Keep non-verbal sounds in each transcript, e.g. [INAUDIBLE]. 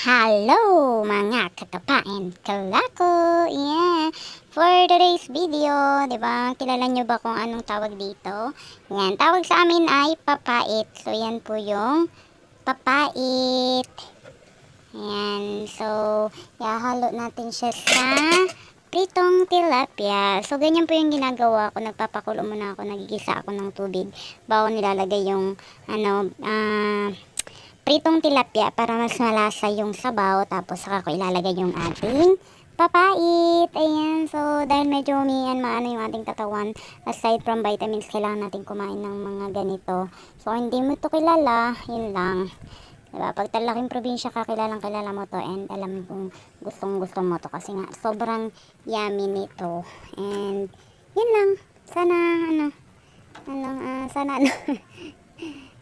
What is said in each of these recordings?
Hello mga kakapain kalako! Yeah! For today's video, di ba, kilala nyo ba kung anong tawag dito? Yan, tawag sa amin ay papait. So, yan po yung papait. Yan, so, ihahalo natin siya sa pritong tilapia. So, ganyan po yung ginagawa ko. Nagpapakulo muna ako, nagigisa ako ng tubig bago nilalagay yung, ano, ah, pritong tilapia para mas malasa yung sabaw. Tapos, saka ko ilalagay yung ating papait. Ayan, so, dahil medyo umiyan maano yung ating katawan, aside from vitamins, kailangan natin kumain ng mga ganito. So, hindi mo to kilala, yun lang. Diba? Pag talaking probinsya ka, kilalang kilala mo to and alam kong gustong gusto mo to kasi nga sobrang yummy nito. And yun lang. Sana ano, ano, ah, sana ano. [LAUGHS]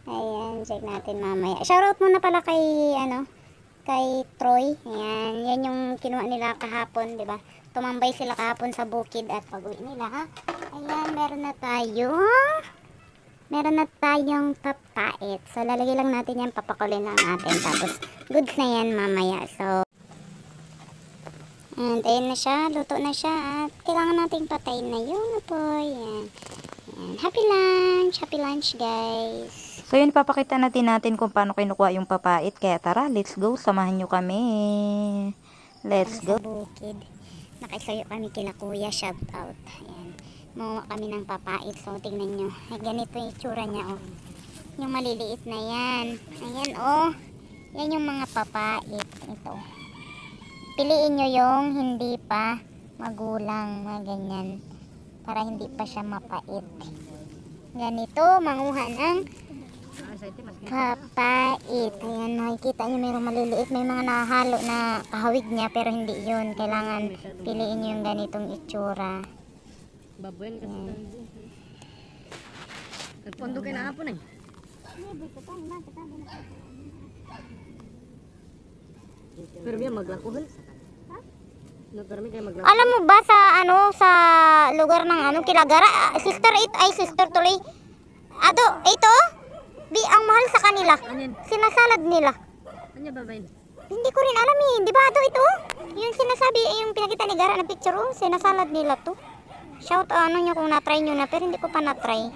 Ayan, check natin mamaya. Shoutout muna pala kay ano, kay Troy. Ayan, yan yung kinuha nila kahapon, 'di ba? Tumambay sila kahapon sa bukid at pag-uwi nila, ha? Ayan, meron na tayo. Meron na tayong papait. So, lalagay lang natin yan, papakulin lang natin. Tapos, goods na yan mamaya. So, and ayun na siya, luto na siya. At kailangan nating patayin na yung apoy. Yan. Yan. Happy lunch! Happy lunch, guys! So yun, papakita natin natin kung paano kinukuha yung papait. Kaya tara, let's go. Samahan nyo kami. Let's go. Sa bukid. Nakisuyo kami kila kuya. Shout out. Ayan. Mawa kami ng papait. So, tingnan nyo. Ay, ganito yung itsura niya, oh. Yung maliliit na yan. Ayan, oh. Yan yung mga papait. Ito. Piliin nyo yung hindi pa magulang. Mga ganyan. Para hindi pa siya mapait. Ganito, manguha ng papait. Ayan, makikita nyo mayroong maliliit. May mga nahalo na kahawig niya pero hindi yun. Kailangan piliin nyo yung ganitong itsura. Baboyan kasi. Nagpondo kayo na hapon eh. Pero biya maglakuhan. No, pero may kayo maglakuhan. Alam mo ba sa ano sa lugar ng ano Kilagara, ah, sister it ay sister tuloy. Ado, ito bi ang mahal sa kanila. Sinasalad nila. Anya babayin? Hindi ko rin alam eh. Di ba ito ito? Yung sinasabi, yung pinakita ni Gara na picture, oh, sinasalad nila to. Shout ano nyo kung na-try nyo na, pero hindi ko pa na-try.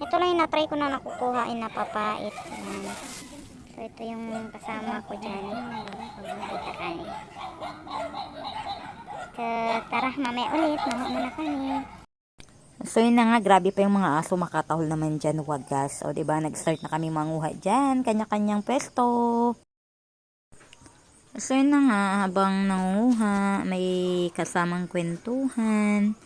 Ito lang yung na-try ko na nakukuhain na papait. Ayan. So, ito yung kasama ko dyan. Pagkita kami. So, tara, mamaya ulit. Mamaya muna kami. So yun na nga, grabe pa yung mga aso makatahol naman dyan, wagas. O diba, nag-start na kami manguha dyan, kanya-kanyang pwesto. So yun na nga, habang nanguha, may kasamang kwentuhan,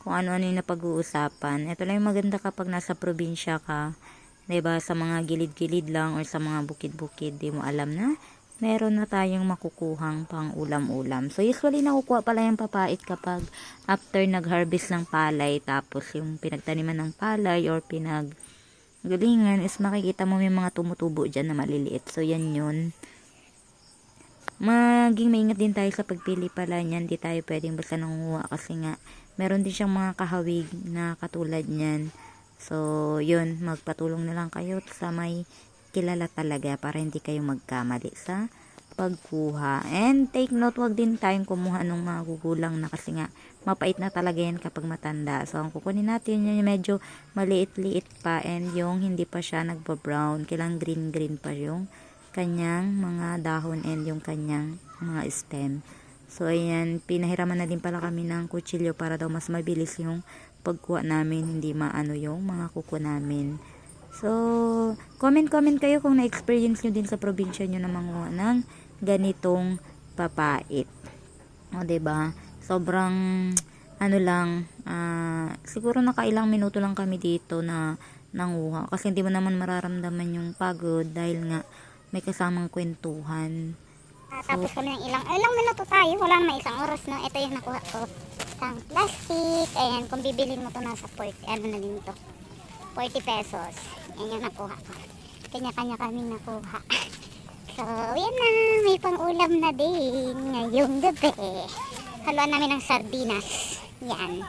kung ano-ano yung napag-uusapan. Ito lang yung maganda kapag nasa probinsya ka, ba sa mga gilid-gilid lang or sa mga bukid-bukid, di mo alam na meron na tayong makukuhang pang ulam-ulam. So usually nakukuha pala yung papait kapag after nag-harvest ng palay tapos yung pinagtaniman ng palay or pinag galingan is makikita mo may mga tumutubo dyan na maliliit. So yan yun. Maging maingat din tayo sa pagpili pala niyan. Di tayo pwedeng basta nangunguha kasi nga meron din siyang mga kahawig na katulad niyan. So, yun, magpatulong na lang kayo sa may kilala talaga para hindi kayo magkamali sa pagkuha. And take note, wag din tayong kumuha ng mga gugulang na kasi nga mapait na talaga yan kapag matanda. So, ang kukunin natin yun yung medyo maliit-liit pa and yung hindi pa siya nagpa-brown. Kailang green-green pa yung kanyang mga dahon and yung kanyang mga stem. So, ayan, pinahiraman na din pala kami ng kutsilyo para daw mas mabilis yung pagkuha namin, hindi maano yung mga kuko namin. So, comment-comment kayo kung na-experience nyo din sa probinsya nyo na manguha ng ganitong papait. O, ba Sobrang, ano lang, ah, siguro nakailang minuto lang kami dito na nanguha. Kasi hindi mo naman mararamdaman yung pagod dahil nga may kasamang kwentuhan. Ah, tapos kami ng ilang, ilang minuto tayo. Wala naman isang oras, no? Ito yung nakuha ko. Isang plastic. Ayan, kung bibilin mo to nasa 40, ano na din to? 40 pesos. Yan yung nakuha ko. Kanya-kanya kami nakuha. [LAUGHS] So, yan na. May pang-ulam na din ngayong gabi. Haluan namin ng sardinas. Yan.